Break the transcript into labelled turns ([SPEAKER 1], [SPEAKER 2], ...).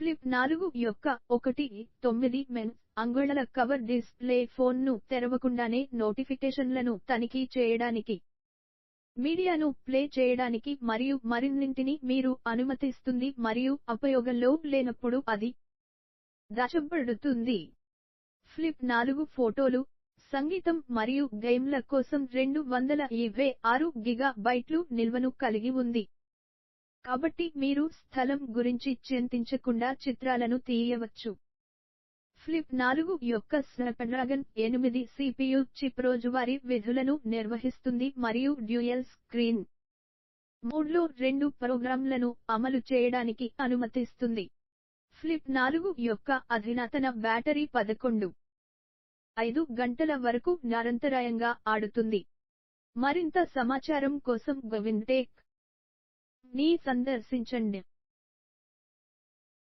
[SPEAKER 1] Flip నాలుగు యొక్క ఒకటి తొమ్మిది మెన్ అంగుళల కవర్ డిస్ప్లే ఫోన్ను తెరవకుండానే నోటిఫికేషన్లను తనిఖీ చేయడానికి మీడియాను ప్లే చేయడానికి మరియు మరిన్నింటిని మీరు అనుమతిస్తుంది మరియు ఉపయోగంలో లేనప్పుడు అది దాచబడుతుంది. ఫ్లిప్ నాలుగు ఫోటోలు సంగీతం మరియు గేమ్ల కోసం రెండు వందల ఇరవై ఆరు గిగా బైట్లు నిల్వను కలిగి ఉంది. కాబట్టి మీరు స్థలం గురించి చింతించకుండా చిత్రాలను తీయవచ్చు. ఫ్లిప్ నాలుగు యొక్క స్నాప్డ్రాగన్ ఎనిమిది సిపియు చిప్ రోజువారీ విధులను నిర్వహిస్తుంది మరియు డ్యూయల్ స్క్రీన్ మోడ్లో రెండు ప్రోగ్రామ్లను అమలు చేయడానికి అనుమతిస్తుంది. ఫ్లిప్ నాలుగు యొక్క అధునాతన బ్యాటరీ పదకొండు ఐదు గంటల వరకు నిరంతరాయంగా ఆడుతుంది. మరింత సమాచారం కోసం గవిన్టెక్ ని సందర్శించండి.